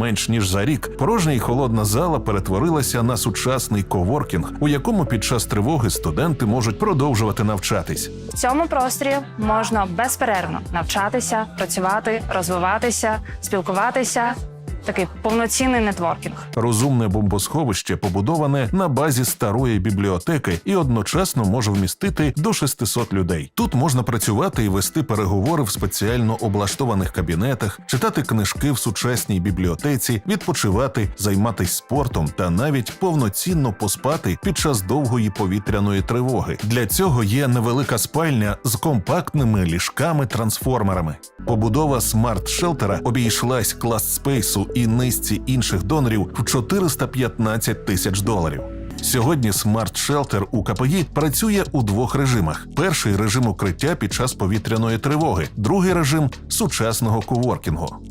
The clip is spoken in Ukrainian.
менш ніж за рік порожня і холодна зала перетворилася на сучасний коворкінг, у якому під час тривоги студенти можуть продовжувати навчатись. В цьому просторі можна безперервно навчатися, працювати, розвиватися, спілкуватися. Такий повноцінний нетворкінг. Розумне бомбосховище побудоване на базі старої бібліотеки і одночасно може вмістити до 600 людей. Тут можна працювати і вести переговори в спеціально облаштованих кабінетах, читати книжки в сучасній бібліотеці, відпочивати, займатися спортом та навіть повноцінно поспати під час довгої повітряної тривоги. Для цього є невелика спальня з компактними ліжками-трансформерами. Побудова смарт-шелтера обійшлась клас спейсу і низці інших донорів в 415 тисяч доларів. Сьогодні смарт-шелтер у КПІ працює у двох режимах: перший режим укриття під час повітряної тривоги, другий режим сучасного коворкінгу.